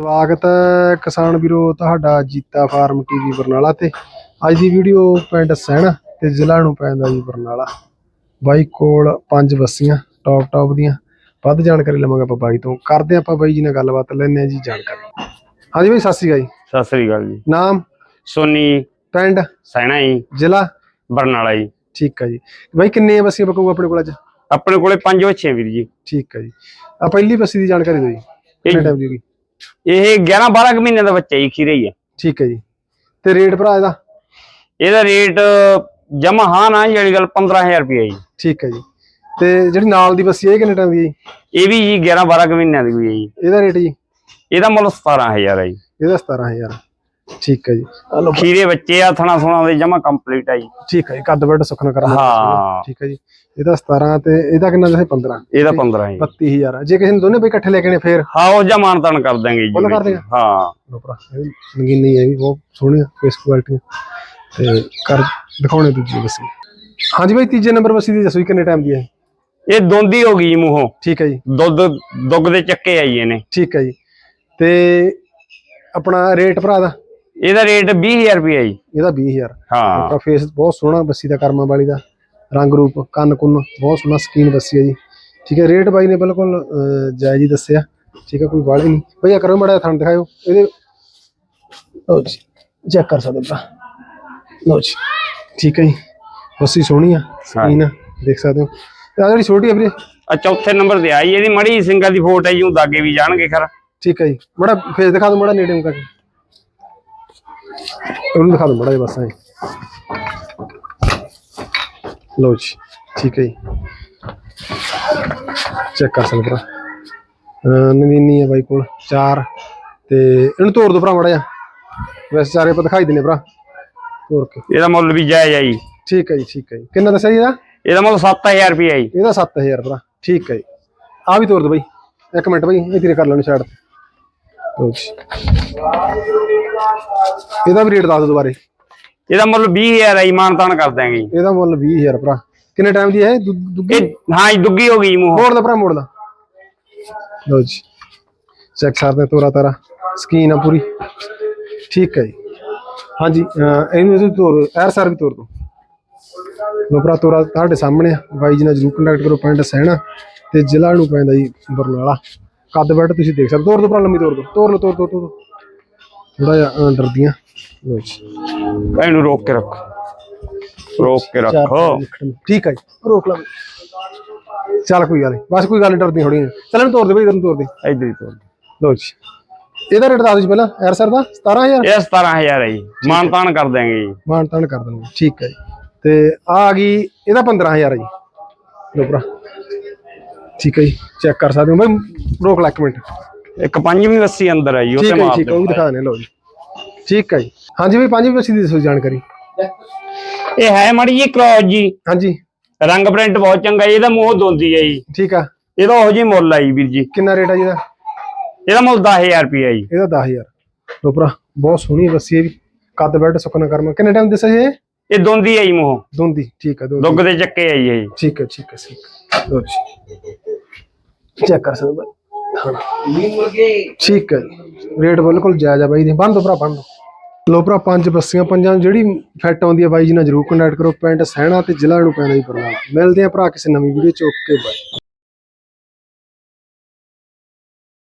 ਸਵਾਗਤ ਹੈ ਕਿਸਾਨ ਵੀਰੋ ਤੁਹਾਡਾ ਜੀਤਾ ਫਾਰਮ ਟੀਵੀ ਬਰਨਾਲਾ ਤੇ। ਅੱਜ ਦੀ ਵੀਡੀਓ ਪਿੰਡ ਸਹਿਣਾ ਤੇ ਜ਼ਿਲ੍ਹਾ ਨੂੰ ਪੈਂਦਾ ਜੀ ਬਰਨਾਲਾ। ਬਾਈ ਕੋਲ ਪੰਜ ਬੱਸੀਆਂ ਟੌਪ ਟੌਪ ਦੀਆਂ। ਵੱਧ ਜਾਣਕਾਰੀ ਲਵਾਂਗੇ ਆਪਾਂ ਬਾਈ ਤੋਂ। ਕਰਦੇ ਆਪਾਂ ਬਾਈ ਜੀ ਨਾਲ ਗੱਲਬਾਤ ਲੈਣੇ ਆ ਜੀ ਜਾਣਕਾਰੀ। ਹਾਂਜੀ ਬਾਈ ਸਤਿ ਸ਼੍ਰੀ ਅਕਾਲ ਜੀ। ਸਤਿ ਸ੍ਰੀ ਅਕਾਲ ਜੀ। ਨਾਮ? ਸੋਨੀ। ਪਿੰਡ? ਸੈਣਾ ਜੀ। ਜ਼ਿਲ੍ਹਾ? ਬਰਨਾਲਾ ਜੀ। ਠੀਕ ਹੈ ਜੀ। ਬਾਈ ਕਿੰਨੇ ਬੱਸੀਆਂ ਬਕੂ ਆਪਣੇ ਕੋਲ ਅੱਜ? ਆਪਣੇ ਕੋਲੇ ਪੰਜ ਆ ਵੀਰ ਜੀ। ਠੀਕ ਹੈ ਜੀ। ਆ ਪਹਿਲੀ ਬੱਸੀ ਦੀ ਜਾਣਕਾਰੀ ਦਿਓ ਜੀ। ਕਿੰਨੇ ਟਾਈਮ ਦੀ ਹੋਗੀ ਇਹ 11 12 ਕੁ ਮਹੀਨੇ ਦਾ ਬੱਚਾ ਜੀ ਖੀਰੇ ਹੀ ਆ ਠੀਕ ਹੈ ਜੀ। ਤੇ ਰੇਟ ਭਰਾ ਇਹਦਾ? ਇਹਦਾ ਰੇਟ ਜਮਾ ਹਾਂ ਨਾ ਜਿਹੜੀ ਗੱਲ 15000 ਰੁਪਏ ਜੀ। ਠੀਕ ਹੈ ਜੀ। ਤੇ ਜਿਹੜੀ ਨਾਲ ਦੀ ਬੱਸੀ ਹੈ ਇਹ ਕਿੰਨੇ ਟਾਈਮ ਦੀ ਹੈ ਜੀ? ਇਹ ਵੀ ਜੀ 11 12 ਕੁ ਮਹੀਨਿਆਂ ਦੀ ਹੋਈ ਹੈ ਜੀ। ਇਹਦਾ ਰੇਟ ਜੀ? ਇਹਦਾ ਮੁੱਲ 17000 ਹੈ ਜੀ। ਇਹਦਾ 17000 ਠੀਕ ਹੈ ਜੀ। ਲਓ ਖੀਰੇ ਬੱਚੇ ਆ ਥਣਾ ਸੁਣਾ ਦੇ ਜਮਾ ਕੰਪਲੀਟ ਆ ਜੀ। ਠੀਕ ਹੈ ਜੀ ਕੱਦ ਵੱਡ ਸੁਖਨਾ ਕਰਨਾ ਹਾਂ। ਠੀਕ ਹੈ ਜੀ। ਇਹਦਾ 17 ਤੇ ਇਹਦਾ ਕਿੰਨਾ ਦੱਸੇ 15 ਇਹਦਾ 15 ਹੈ ਜੀ। 32000 ਜੇ ਕਿਸੇ ਨੇ ਦੋਨੇ ਬਈ ਇਕੱਠੇ ਲੈ ਕੇ ਨੇ ਫੇਰ? ਹਾਂ ਉਹ ਜਾਂ ਮਾਨਤਾਨ ਕਰ ਦਾਂਗੇ ਜੀ। ਮੁੱਲ ਕਰ ਦੇਗਾ? ਹਾਂ। ਲੋ ਭਰਾ ਨਗੀਨੀ ਹੈ ਵੀ ਬਹੁਤ ਸੋਹਣੀ ਫੇਸ ਕੁਆਲਿਟੀ ਤੇ ਕਰ ਦਿਖਾਉਣੇ ਦੂਜੀ ਬੱਸੀ। ਹਾਂਜੀ ਬਾਈ ਤੀਜੇ ਨੰਬਰ ਬੱਸੀ ਦੀ ਦੱਸੋ ਜੀ ਕਿੰਨੇ ਟਾਈਮ ਦੀ ਹੈ? ਇਹ ਦੋਂਦੀ ਹੋ ਗਈ ਜੀ ਮੂੰਹੋਂ। ਠੀਕ ਹੈ ਜੀ। ਦੁੱਧ ਦੁੱਗ ਦੇ ਚੱਕੇ ਆਈ ਇਹਨੇ। ਠੀਕ ਹੈ ਜੀ। ਤੇ ਆਪਣਾ ਰੇਟ ਭਰਾ ਦਾ? ਇਹਦਾ ਰੇਟ 20000 ਰੁਪਏ ਜੀ। ਇਹਦਾ 20000 ਹਾਂ। ਆਪਣਾ ਫੇਸ ਬਹੁਤ ਸੋਹਣਾ ਬੱਸੀ ਦਾ ਕਰਮਾਂ ਵਾਲੀ ਦਾ। ਰੰਗ ਰੂਪ ਕੰਨ ਕੁੰਨ ਬਹੁਤ ਸੋਹਣਾ ਸਕੀਨ ਬੱਸੀ ਹੈ ਜੀ। ਠੀਕ ਹੈ ਰੇਟ ਬਾਈ ਨੇ ਬਿਲਕੁਲ ਜਾਇਜ਼ ਹੀ ਦੱਸਿਆ। ਠੀਕ ਹੈ ਕੋਈ ਵਾਲੀ ਨਹੀਂ। ਭਈਆ ਕਰੋ ਮੜਾ ਥਣ ਦਿਖਾਇਓ। ਇਹਦੇ ਲਓ ਜੀ ਚੈੱਕ ਕਰ ਸਕਦੇ ਭਰਾ ਲਓ ਜੀ ਠੀਕ ਹੈ ਜੀ। ਬੱਸੀ ਸੋਹਣੀ ਆ ਸਕੀਨ ਦੇਖ ਸਕਦੇ ਹੋ। ਤੇ ਆ ਜਿਹੜੀ ਛੋਟੀ ਆ ਵੀਰੇ? ਆ ਚੌਥੇ ਨੰਬਰ ਤੇ ਆਈ ਇਹਦੀ ਮੜੀ ਸਿੰਘਾਂ ਦੀ ਫੋਟ ਹੈ ਜੀ ਉਹ ਦਾਗੇ ਵੀ ਜਾਣਗੇ ਖਰ। ਠੀਕ ਹੈ ਜੀ। ਮੜਾ ਫੇਸ ਦਿਖਾ ਦਿਓ ਮੜਾ ਨੇੜੇ ਨੂੰ ਕਰਕੇ। ਉਹਨੂੰ ਦਿਖਾ ਦਿਓ ਮੜਾ ਜਿਹਾ ਬਸ ਐ। ਲਓ ਜੀ ਠੀਕ ਹੈ ਜੀ। ਚੈੱਕ ਕਰ ਸਕਦੇ ਭਰਾ ਨਵੀਨੀ ਹੈ ਬਾਈ ਕੋਲ ਚਾਰ। ਤੇ ਇਹਨੂੰ ਤੋੜ ਦੋ ਭਰਾ ਮੜਾ ਜਾ ਵੈਸੇ ਚਾਰੇ ਆਪਾਂ ਦਿਖਾਈ ਦਿੰਨੇ ਭਰਾ। ਤੋੜ ਕੇ। ਇਹਦਾ ਮੁੱਲ ਵੀ ਜਾਇਜ਼ ਆ ਜੀ। ਠੀਕ ਹੈ ਜੀ ਠੀਕ ਹੈ ਜੀ। ਕਿੰਨਾ ਦੱਸਿਆ ਜੀ ਇਹਦਾ? ਇਹਦਾ ਮੁੱਲ 7000 ਰੁਪਏ ਆ ਜੀ। ਇਹਦਾ 7000 ਭਰਾ। ਠੀਕ ਹੈ ਜੀ। ਆ ਵੀ ਤੋੜ ਦੋ ਬਾਈ। ਇੱਕ ਮਿੰਟ ਬਾਈ ਇਹ ਤੇਰੇ ਕਰ ਲੈਣ ਸਾਈਡ ਤੇ। ਜੀ ਇਹਦਾ ਵੀ ਰੇਟ ਦੱਸ ਦਿਓ ਦੁਬਾਰੇ। ਇਹਦਾ ਮੁੱਲ 20000 ਆ ਜੀ ਮਾਨਤਾਨ ਕਰ ਦਾਂਗੇ ਜੀ। ਇਹਦਾ ਮੁੱਲ 20000 ਭਰਾ। ਕਿੰਨੇ ਟਾਈਮ ਦੀ ਹੈ ਇਹ? ਦੁ- ਦੁੱਗੀ ਇਹ ਹਾਂ ਜੀ ਦੁੱਗੀ ਹੋ ਗਈ ਜੀ ਮੂੰਹੋਂ। ਮੋੜ ਦਾ ਭਰਾ ਮੋੜ ਦਾ ਲਓ ਜੀ। ਚੈੱਕ ਕਰਦੇ ਹਾਂ ਤੋਰਾ ਤਾਰਾ। ਸਕੀਨ ਆ ਪੂਰੀ। ਠੀਕ ਹੈ ਜੀ। ਹਾਂਜੀ ਅਹ ਇਹਨੂੰ ਤੁਸੀਂ ਤੋਰ ਐਰ ਸਰ ਵੀ ਤੋਰ ਦੋ ਲੋ ਭਰਾ ਤੋਰਾ ਤੁਹਾਡੇ ਸਾਹਮਣੇ ਆ। ਬਾਈ ਜੀ ਨਾਲ ਜਰੂਰ ਕੰਟੈਕਟ ਕਰੋ ਪਿੰਡ ਸਹਿਣਾ ਤੇ ਜ਼ਿਲ੍ਹਾ ਨੂੰ ਪੈਂਦਾ ਜੀ ਬਰਨਾਲਾ। ਕੱਦ ਬੈਠ ਤੁਸੀਂ ਦੇਖ ਸਕਦੇ ਹੋ। ਤੋਰ ਦੋ ਭਰਾ ਲੰਮੀ ਤੋਰ ਦੋ। ਤੋਰ ਲੋ ਤੋਰ ਦੋ ਤੋਰ ਥੋੜਾ ਜਿਹਾ ਡਰਦੀਆਂ। ਲਓ ਜੀ। ਇਹਨੂੰ ਰੋਕ ਕੇ ਰੱਖ। ਰੋਕ ਕੇ ਰੱਖੋ। ਠੀਕ ਹੈ ਜੀ। ਰੋਕ ਲਾ। ਚੱਲ ਕੋਈ ਗੱਲ ਨਹੀਂ ਬਸ ਕੋਈ ਗੱਲ ਨਹੀਂ ਡਰਦੀ ਥੋੜੀ ਚੱਲ ਇਹਨੂੰ ਤੋਰ ਦੇ ਬਈ ਇਧਰ ਨੂੰ ਤੋਰ ਦੇ। ਇਧਰ ਹੀ ਤੋਰ ਲਓ ਜੀ। ਇਹਦਾ ਰੇਟ ਦੱਸ ਦਿਓ ਪਹਿਲਾਂ। ਐਰ ਸਰ ਦਾ? 17000 ਇਹ 17000 ਹੈ ਜੀ। ਮਾਨਤਾਨ ਕਰ ਦਾਂਗੇ ਜੀ। ਮਾਨ ਤਾਨ ਕਰ ਦਿੰਦੇ ਠੀਕ ਹੈ ਜੀ। ਤੇ ਆ ਗਈ ਇਹਦਾ 15000 ਹੈ ਜੀ। ਭਰਾ। ਠੀਕ ਹੈ ਜੀ ਚੈੱਕ ਕਰ ਸਕਦੇ ਹੋ ਬਈ ਰੋਕ ਲੈ ਇੱਕ ਮਿੰਟ। ਇੱਕ ਪੰਜਵੀਂ ਬੱਸੀ ਅੰਦਰ ਆ ਜੀ ਉਹ ਠੀਕ ਤੇ ਹੈ ਜੀ, ਮਾਰ ਠੀਕ ਹੈ ਉਹ ਵੀ ਦਿਖਾ ਦਿੰਦੇ ਲਓ ਜੀ। ਠੀਕ ਹੈ ਜੀ। ਹਾਂਜੀ ਬਈ ਪੰਜਵੀਂ ਬੱਸੀ ਦੀ ਦੱਸੋ ਜਾਣਕਾਰੀ। ਇਹ ਹੈ ਮੜੀ ਜੀ ਕ੍ਰੋਸ ਜੀ। ਹਾਂਜੀ। ਰੰਗ ਪ੍ਰਿੰਟ ਬਹੁਤ ਚੰਗਾ ਜੀ ਇਹਦਾ ਮੂੰਹ ਦੋਂਦੀ ਹੈ ਜੀ। ਠੀਕ ਆ। ਇਹਦਾ ਉਹ ਜੀ ਮੁੱਲ ਆ ਜੀ ਵੀਰ ਜੀ। ਕਿੰਨਾ ਰੇਟ ਆ ਜੀ ਇਹਦਾ? ਇਹਦਾ ਮੁੱਲ 10000 ਰੁਪਏ ਜੀ। ਇਹਦਾ 10000 ਲਓ ਭਰਾ ਬਹੁਤ ਸੋਹਣੀ ਬੱਸੀ ਹੈ ਵੀ ਕੱਦ ਬੈਠ ਸੁੱਕਣਾ ਕਰਮਾ। ਕਿੰਨੇ ਟਾਈਮ ਦੱਸਿਆ ਜੀ ਇਹ? ਇਹ ਦੋਂਦੀ ਹੈ ਜੀ ਮੂੰਹੋਂ। ਦੋਂਦੀ ਠੀਕ ਹੈ ਦੋਂਦੀ। ਦੁੱਗ ਦੇ ਚੱਕੇ ਆ ਜੀ ਇਹ। ਠੀਕ ਹੈ ਠੀਕ ਹੈ ਠੀਕ ਹੈ। ਲਓ ਜੀ। ਚੈੱਕ ਕਰ ਸਕਦੇ ਹੋ ਬਾਈ। ਠੀਕ ਹੈ ਰੇਟ ਬਿਲਕੁਲ ਜਾਇਜ਼ ਆ ਬਾਈ ਦੀ ਬੰਦ ਭਰਾ ਬੰਦ। ਲੋ ਭਰਾ ਪੰਜ ਬੱਸੀਆਂ ਪੰਜਾਂ ਜਿਹੜੀ ਫਿੱਟ ਆਉਂਦੀ ਹੈ ਬਾਈ ਜੀ ਨਾਲ ਜਰੂਰ ਕੰਟੈਕਟ ਕਰੋ। ਪਿੰਡ ਸਹਿਣਾ ਤੇ ਜ਼ਿਲ੍ਹਾ ਨੂੰ ਪੈਂਦਾ ਜੀ ਬਰਨਾਲਾ ਮਿਲਦੇ ਆ ਭਰਾ ਕਿਸੇ ਨਵੀਂ ਵੀਡੀਓ ਚ। Okay bye